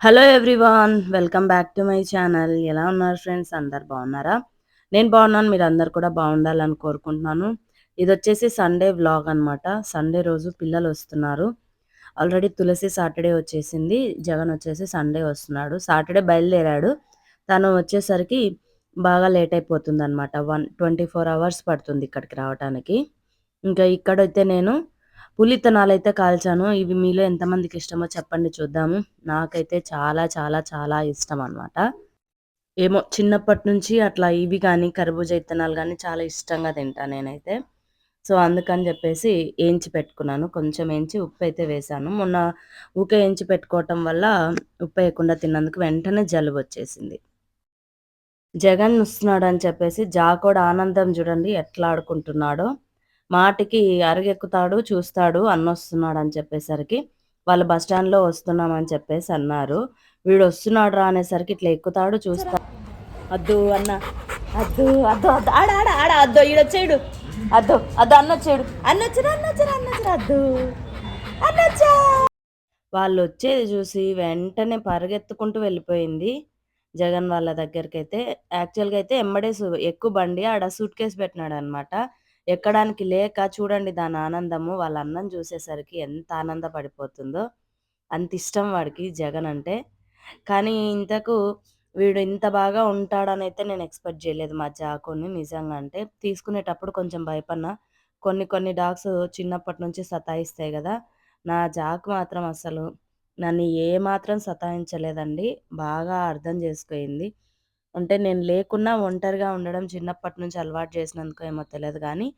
Hello everyone welcome back to my channel ఎలా ఉన్నారు friends అందరు బాగున్నారా? నేను బాగున్నాను మీరు అందరు కూడా బాగుండాలని కోరుకుంటున్నాను. ఇది వచ్చేసి సండే వ్లాగ్ అనమాట సండే రోజు పిల్లలు వస్తున్నారు. ఆల్రెడీ తులసి సాటర్డే వచ్చేసింది జగన్ వచ్చేసి సండే వస్తున్నాడు. సాటర్డే బయలుదేరాడు. తను వచ్చేసరికి బాగా లేట్ అయిపోతుంది అనమాట వన్ ట్వంటీ ఫోర్ అవర్స్ పడుతుంది ఇక్కడికి రావడానికి ఇంకా ఇక్కడైతే నేను పులితనాలైతే కాల్చాను. ఇవి మీలో ఎంతమందికి ఇష్టమో చెప్పండి చూద్దాము. నాకైతే చాలా చాలా చాలా ఇష్టం అనమాట ఏమో చిన్నప్పటి నుంచి అట్లా ఇవి కానీ కర్బూజ ఇత్తనాలు కానీ చాలా ఇష్టంగా తింటాను నేనైతే. సో అందుకని చెప్పేసి ఏంచి పెట్టుకున్నాను. కొంచెం ఏంచి ఉప్పు అయితే వేసాను. మొన్న ఊకే ఏంచి పెట్టుకోవటం వల్ల ఉప్పు వేయకుండా తిన్నందుకు వెంటనే జలుబు వచ్చేసింది. జగన్ వస్తున్నాడు అని చెప్పేసి జాకోడ్ ఆనందం చూడండి ఎట్లా ఆడుకుంటున్నాడో. మాటికి అరగెక్కుతాడు చూస్తాడు అన్నొస్తున్నాడు అని చెప్పేసరికి వాళ్ళు బస్ స్టాండ్లో వస్తున్నామని చెప్పేసి అన్నారు. వీడు వస్తున్నాడు రా అనేసరికి ఇట్లా ఎక్కుతాడు చూస్తాడు అద్దు అన్న అద్దు అద్దు అద్దు ఆడ ఆడ ఆడ అద్దు ఈడొచ్చాడు అద్దు అద్దు అన్నొచ్చాడు అన్నొచ్చాడు అన్నొచ్చాడు అన్నొచ్చాడు అద్దు. అన్నొచ్చా వాళ్ళు వచ్చేది చూసి వెంటనే పరిగెత్తుకుంటూ వెళ్ళిపోయింది. జగన్ వాళ్ళ దగ్గరికి అయితే యాక్చువల్గా అయితే ఎమ్మడే ఎక్కువ బండి ఆడ సూట్ కేసు పెట్టినాడు అనమాట ఎక్కడానికి లేక చూడండి దాని ఆనందము వాళ్ళ అన్నం చూసేసరికి ఎంత ఆనందపడిపోతుందో అంత ఇష్టం వాడికి జగన్ అంటే. కానీ ఇంతకు వీడు ఇంత బాగా ఉంటాడని అయితే నేను ఎక్స్పెక్ట్ చేయలేదు మా జాకుని నిజంగా అంటే. తీసుకునేటప్పుడు కొంచెం భయపడినా. కొన్ని కొన్ని డాగ్స్ చిన్నప్పటి నుంచి సతాయిస్తాయి కదా. నా జాక్ మాత్రం అసలు నన్ను ఏ మాత్రం సతాయించలేదండి. బాగా అర్థం చేసుకోయింది అంటే నేను లేకున్నా ఒంటరిగా ఉండడం చిన్నప్పటి నుంచి అలవాటు చేసినందుకు ఏమో తెలియదు కానీ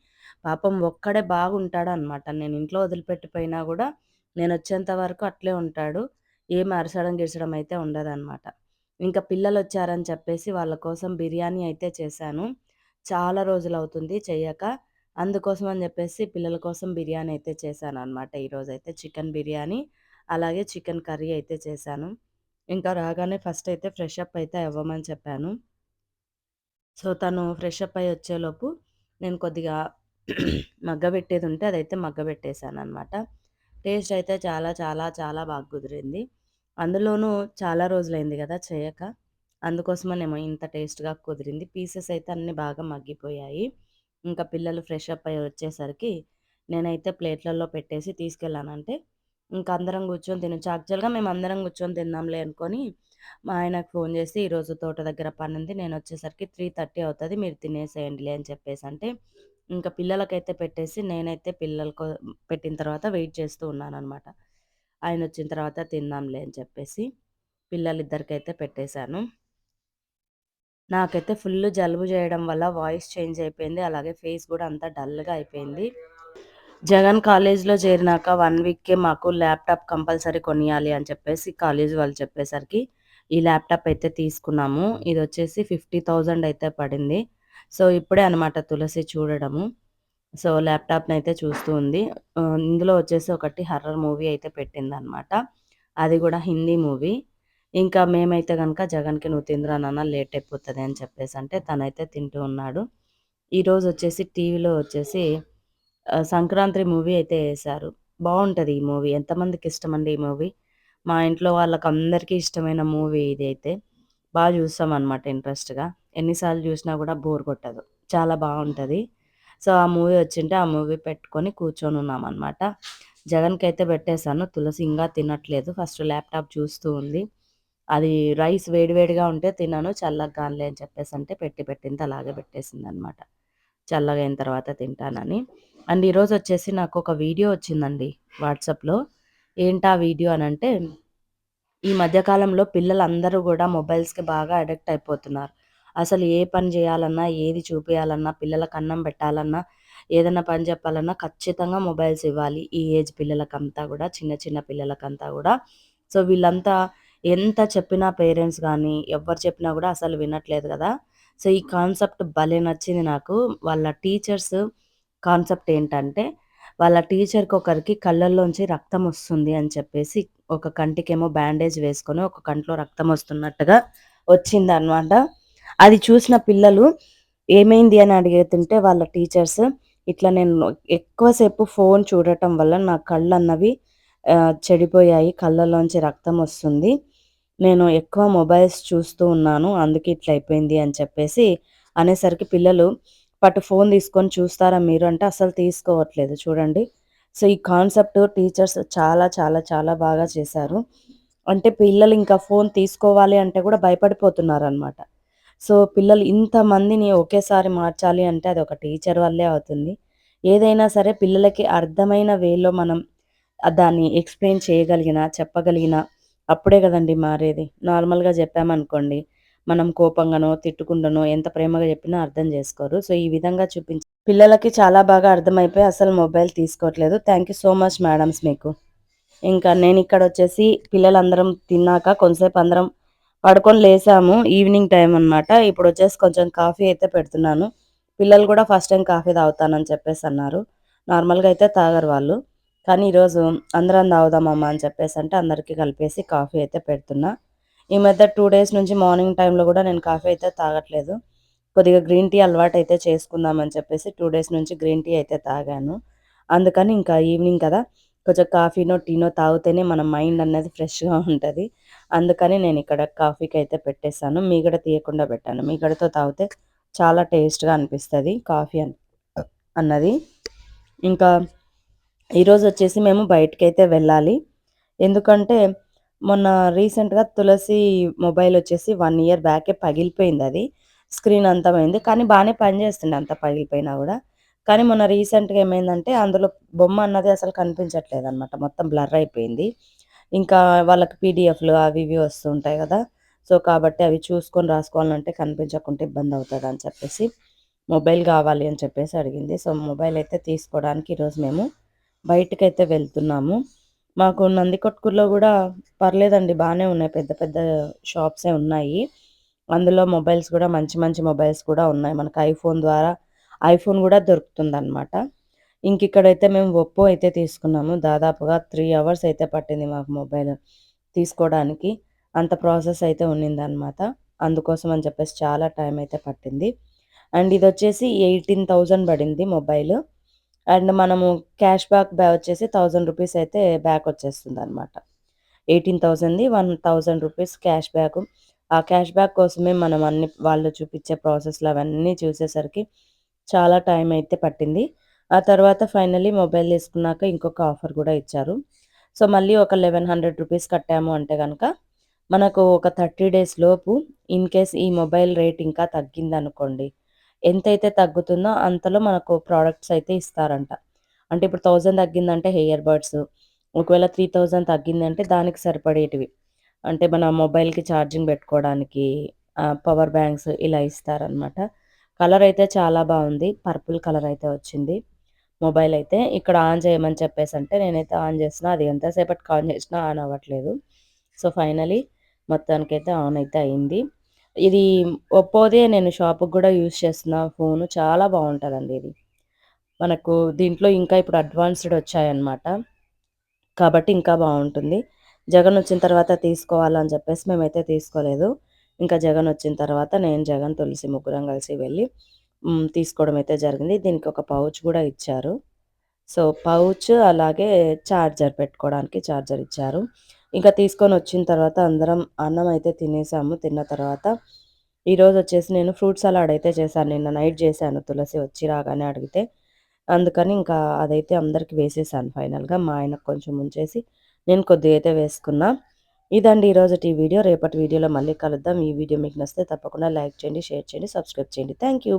పాపం ఒక్కడే బాగుంటాడనమాట. నేను ఇంట్లో వదిలిపెట్టిపోయినా కూడా నేను వచ్చేంత వరకు అట్లే ఉంటాడు. ఏం అరసడం గిరసడం అయితే ఉండదనమాట. ఇంకా పిల్లలు వచ్చారని చెప్పేసి వాళ్ళ కోసం బిర్యానీ అయితే చేశాను. చాలా రోజులు అవుతుంది చెయ్యక. అందుకోసం అని చెప్పేసి పిల్లల కోసం బిర్యానీ అయితే చేశాను అనమాట ఈరోజు ఈరోజైతే. చికెన్ బిర్యానీ, అలాగే చికెన్ కర్రీ అయితే చేశాను. ఇంకా రాగానే ఫస్ట్ అయితే ఫ్రెష్ అప్ అయితే అవ్వమని చెప్పాను. సో, తను ఫ్రెష్ అప్ అయ్యి వచ్చేలోపు నేను కొద్దిగా మగ్గబెట్టేది ఉంటే అదైతే అనమాట టేస్ట్ అయితే చాలా చాలా చాలా బాగా కుదిరింది. అందులోనూ చాలా రోజులైంది కదా చేయక. అందుకోసమనేమో ఇంత టేస్ట్‌గా కుదిరింది. పీసెస్ అయితే అన్నీ బాగా మగ్గిపోయాయి. ఇంకా పిల్లలు ఫ్రెష్ అప్ అయ్యి వచ్చేసరికి నేనైతే ప్లేట్‌లలో పెట్టేసి తీసుకెళ్ళానంటే ఇంకా అందరం కూర్చొని తినొచ్చు. యాక్చువల్‌గా మేము అందరం కూర్చొని తిందాంలే అనుకొని మా ఆయనకు ఫోన్ చేసి, "ఈరోజు తోట దగ్గర పని ఉంది నేను వచ్చేసరికి త్రీ థర్టీ అవుతుంది మీరు తినేసేయండిలే" అని చెప్పేసి అంటే ఇంకా పిల్లలకైతే పెట్టేసి, నేనైతే పిల్లలకు పెట్టిన తర్వాత వెయిట్ చేస్తూ ఉన్నాను అనమాట ఆయన వచ్చిన తర్వాత తిందాంలే అని చెప్పేసి, పిల్లలిద్దరికైతే పెట్టేశాను. నాకైతే ఫుల్ జలుబు చేయడం వల్ల వాయిస్ చేంజ్ అయిపోయింది. అలాగే ఫేస్ కూడా అంతా డల్‌గా అయిపోయింది. జగన్ కాలేజ్‌లో చేరినాక వన్ వీక్‌కే మాకు ల్యాప్‌టాప్ కంపల్సరీ కొనియాలి అని చెప్పేసి కాలేజ్ వాళ్ళు చెప్పేసరికి ఈ ల్యాప్‌టాప్ అయితే తీసుకున్నాము. ఇది వచ్చేసి ఫిఫ్టీ థౌజండ్ అయితే పడింది. సో, ఇప్పుడే అనమాట తులసి చూడడము. సో, ల్యాప్‌టాప్‌ని అయితే చూస్తూ ఉంది. ఇందులో వచ్చేసి ఒకటి హర్రర్ మూవీ అయితే పెట్టిందనమాట. అది కూడా హిందీ మూవీ. ఇంకా మేమైతే కనుక జగన్‌కి "నువ్వు తిందురా నాన్న లేట్ అయిపోతుంది అని చెప్పేసి అంటే తనైతే తింటూ ఉన్నాడు. ఈరోజు వచ్చేసి టీవీలో వచ్చేసి సంక్రాంతి మూవీ అయితే వేశారు. బాగుంటుంది ఈ మూవీ. ఎంతమందికి ఇష్టమండి ఈ మూవీ. మా ఇంట్లో వాళ్ళకి అందరికీ ఇష్టమైన మూవీ ఇది అయితే బాగా చూస్తామనమాట ఇంట్రెస్ట్‌గా. ఎన్నిసార్లు చూసినా కూడా బోర్ కొట్టదు. చాలా బాగుంటుంది సో, ఆ మూవీ వచ్చింటే ఆ మూవీ పెట్టుకొని కూర్చొని ఉన్నామనమాట. జగన్‌కి అయితే పెట్టేశాను. తులసి ఇంకా తినట్లేదు. ఫస్ట్ ల్యాప్‌టాప్ చూస్తూ ఉంది. అది రైస్ వేడివేడిగా ఉంటే తినను చల్లగా అని చెప్పేసి అంటే పెట్టి పెట్టింది అలాగే పెట్టేసిందనమాట. చల్లగా అయిన తర్వాత తింటానని. అండ్ ఈరోజు వచ్చేసి నాకు ఒక వీడియో వచ్చిందండి వాట్సాప్‌లో. ఏంటా వీడియో అని అంటే ఈ మధ్యకాలంలో పిల్లలందరూ కూడా మొబైల్స్‌కి బాగా అడిక్ట్ అయిపోతున్నారు. అసలు ఏ పని చేయాలన్నా, ఏది చూపించాలన్నా పిల్లలకి అన్నం పెట్టాలన్నా, ఏదైనా పని చెప్పాలన్నా ఖచ్చితంగా మొబైల్స్ ఇవ్వాలి. ఈ ఏజ్ పిల్లలకంతా కూడా చిన్న చిన్న పిల్లలకంతా కూడా సో, వీళ్ళంతా ఎంత చెప్పినా పేరెంట్స్ కానీ ఎవ్వరు చెప్పినా కూడా అసలు వినట్లేదు కదా! సో, ఈ కాన్సెప్ట్ భలే నచ్చింది నాకు. వాళ్ళ టీచర్స్ కాన్సెప్ట్ ఏంటంటే వాళ్ళ టీచర్కి ఒకరికి కళ్ళల్లోంచి రక్తం వస్తుంది అని చెప్పేసి ఒక కంటికేమో బ్యాండేజ్ వేసుకొని ఒక కంట్లో రక్తం వస్తున్నట్టుగా వచ్చిందనమాట అది చూసిన పిల్లలు ఏమైంది అని అడిగేతుంటే వాళ్ళ టీచర్స్ ఇట్లా నేను ఎక్కువసేపు ఫోన్ చూడటం వల్ల నా కళ్ళు అన్నవి చెడిపోయాయి కళ్ళలోంచి రక్తం వస్తుంది. నేను ఎక్కువ మొబైల్స్ చూస్తూ ఉన్నాను అందుకే ఇట్లా అయిపోయింది అని చెప్పేసి అనేసరికి పిల్లలు పట్టు ఫోన్ తీసుకొని చూస్తారా మీరు అంటే అసలు తీసుకోవట్లేదు. చూడండి. సో ఈ కాన్సెప్ట్ టీచర్స్ చాలా చాలా చాలా బాగా చేశారు. అంటే పిల్లలు ఇంకా ఫోన్ తీసుకోవాలి అంటే కూడా భయపడిపోతున్నారు అనమాట సో పిల్లలు ఇంతమందిని ఒకేసారి మార్చాలి అంటే అది ఒక టీచర్ వల్లే అవుతుంది. ఏదైనా సరే పిల్లలకి అర్థమైన వేలో మనం దాన్ని ఎక్స్ప్లెయిన్ చేయగలిగిన చెప్పగలిగిన అప్పుడే కదండి మారేది. నార్మల్గా చెప్పామనుకోండి. మనం కోపంగానో తిట్టుకుండానో ఎంత ప్రేమగా చెప్పినా అర్థం చేసుకోరు. సో ఈ విధంగా చూపించి పిల్లలకి చాలా బాగా అర్థమైపోయి అసలు మొబైల్ తీసుకోవట్లేదు. Thank you so much madams మీకు. ఇంకా నేను ఇక్కడ వచ్చేసి పిల్లలందరం తిన్నాక కొంతసేపు అందరం పడుకొని లేసాము. ఈవినింగ్ టైం అనమాట ఇప్పుడు వచ్చేసి కొంచెం కాఫీ అయితే పెడుతున్నాను. పిల్లలు కూడా ఫస్ట్ టైం కాఫీ తాగుతానని చెప్పేసి అన్నారు. నార్మల్గా అయితే తాగరు వాళ్ళు. కానీ ఈరోజు అందరం తాగుదామమ్మా అని చెప్పేసి అంటే అందరికీ కలిపేసి కాఫీ అయితే పెడుతున్నా. ఈ మధ్య టూ డేస్ నుంచి మార్నింగ్ టైంలో కూడా నేను కాఫీ అయితే తాగట్లేదు. కొద్దిగా గ్రీన్ టీ అలవాటు అయితే చేసుకుందామని చెప్పేసి టూ డేస్ నుంచి గ్రీన్ టీ అయితే తాగాను. అందుకని ఇంకా ఈవినింగ్ కదా కొంచెం కాఫీనో టీనో తాగితేనే మన మైండ్ అనేది ఫ్రెష్గా ఉంటుంది. అందుకని నేను ఇక్కడ కాఫీకి అయితే పెట్టేశాను. మీగడ తీయకుండా పెట్టాను. మీగడతో తాగితే చాలా టేస్ట్గా అనిపిస్తుంది కాఫీ అన్నది. ఇంకా ఈరోజు వచ్చేసి మేము బయటకైతే అయితే వెళ్ళాలి. ఎందుకంటే మొన్న రీసెంట్గా తులసి మొబైల్ వచ్చేసి వన్ ఇయర్ బ్యాకే పగిలిపోయింది అది. స్క్రీన్ అంతమైంది కానీ బాగానే పనిచేస్తుంది అంత పగిలిపోయినా కూడా. కానీ మొన్న రీసెంట్గా ఏమైందంటే అందులో బొమ్మ అన్నది అసలు కనిపించట్లేదు అనమాట మొత్తం బ్లర్ అయిపోయింది. ఇంకా వాళ్ళకి పీడిఎఫ్లు అవి ఇవి వస్తుంటాయి కదా. సో కాబట్టి అవి చూసుకొని రాసుకోవాలంటే కనిపించకుంటే ఇబ్బంది అవుతుంది అని చెప్పేసి మొబైల్ కావాలి అని చెప్పేసి అడిగింది. సో మొబైల్ అయితే తీసుకోవడానికి ఈరోజు మేము బయటకైతే వెళ్తున్నాము. మాకు నందికొట్కూరులో కూడా పర్లేదండి బాగానే ఉన్నాయి. పెద్ద పెద్ద షాప్సే ఉన్నాయి. అందులో మొబైల్స్ కూడా మంచి మంచి మొబైల్స్ కూడా ఉన్నాయి. మనకు ఐఫోన్ ద్వారా ఐఫోన్ కూడా దొరుకుతుంది అనమాట ఇంక ఇక్కడైతే మేము ఒప్పో అయితే తీసుకున్నాము. దాదాపుగా త్రీ అవర్స్ అయితే పట్టింది మాకు మొబైల్ తీసుకోవడానికి. అంత ప్రాసెస్ అయితే ఉన్నిందనమాట అందుకోసం అని చెప్పేసి చాలా టైం అయితే పట్టింది. అండ్ ఇది వచ్చేసి ఎయిటీన్ థౌజండ్ పడింది మొబైల్. అండ్ మనము క్యాష్ బ్యాక్ బ్యా వచ్చేసి థౌజండ్ రూపీస్ అయితే బ్యాక్ వచ్చేస్తుంది అనమాట eighteen థౌజండ్ది one thousand rupees cash back. ఆ క్యాష్ బ్యాక్ కోసమే మనం అన్ని వాళ్ళు చూపించే ప్రాసెస్లు అవన్నీ చూసేసరికి చాలా టైం అయితే పట్టింది. ఆ తర్వాత ఫైనలీ మొబైల్ తీసుకున్నాక ఇంకొక ఆఫర్ కూడా ఇచ్చారు. సో మళ్ళీ ఒక లెవెన్ హండ్రెడ్ రూపీస్ కట్టాము అంటే కనుక మనకు ఒక థర్టీ డేస్ లోపు ఇన్ కేస్ ఈ మొబైల్ రేట్ ఇంకా తగ్గింది అనుకోండి ఎంతైతే తగ్గుతుందో అంతలో మనకు ప్రోడక్ట్స్ అయితే ఇస్తారంట. అంటే ఇప్పుడు థౌజండ్ తగ్గిందంటే హెయిర్ బడ్స్ ఒకవేళ త్రీ థౌజండ్ తగ్గిందంటే దానికి సరిపడేటివి. అంటే మన మొబైల్కి ఛార్జింగ్ పెట్టుకోవడానికి పవర్ బ్యాంక్స్ ఇలా ఇస్తారనమాట కలర్ అయితే చాలా బాగుంది. పర్పుల్ కలర్ అయితే వచ్చింది. మొబైల్ అయితే ఇక్కడ ఆన్ చేయమని చెప్పేసి అంటే నేనైతే ఆన్ చేసిన అది ఎంతసేపటికి ఆన్ చేసినా ఆన్ అవ్వట్లేదు. సో ఫైనలీ మొత్తానికైతే ఆన్ అయితే అయింది. ఇది ఒప్పోదే నేను షాప్కి కూడా యూజ్ చేస్తున్న ఫోను. చాలా బాగుంటుందండి ఇది. మనకు దీంట్లో ఇంకా ఇప్పుడు అడ్వాన్స్డ్ వచ్చాయన్నమాట. కాబట్టి ఇంకా బాగుంటుంది. జగన్ వచ్చిన తర్వాత తీసుకోవాలని చెప్పేసి మేమైతే తీసుకోలేదు. ఇంకా జగన్ వచ్చిన తర్వాత నేను జగన్ తులసి ముగ్గురం కలిసి వెళ్ళి తీసుకోవడం అయితే జరిగింది. దీనికి ఒక పౌచ్ కూడా ఇచ్చారు. సో పౌచ్ అలాగే ఛార్జర్ పెట్టుకోవడానికి ఛార్జర్ ఇచ్చారు. ఇంకా తీసుకొని వచ్చిన తర్వాత అందరం అన్నం అయితే తినేసాము. తిన్న తర్వాత ఈరోజు వచ్చేసి నేను ఫ్రూట్ సలాడ్ అయితే చేశాను. నిన్న నైట్ చేశాను. తులసి వచ్చి రాగానే అడిగితే అందుకని ఇంకా అదైతే అందరికి వేసేసాను ఫైనల్గా. మా ఆయనకు కొంచెం ఉంచేసి నేను కొద్దిగా అయితే వేసుకున్నా. ఇదండి ఈరోజు ఈ వీడియో. రేపటి వీడియోలో మళ్ళీ కలుద్దాం. ఈ వీడియో మీకు నచ్చితే తప్పకుండా లైక్ చేయండి షేర్ చేయండి సబ్స్క్రైబ్ చేయండి. Thank you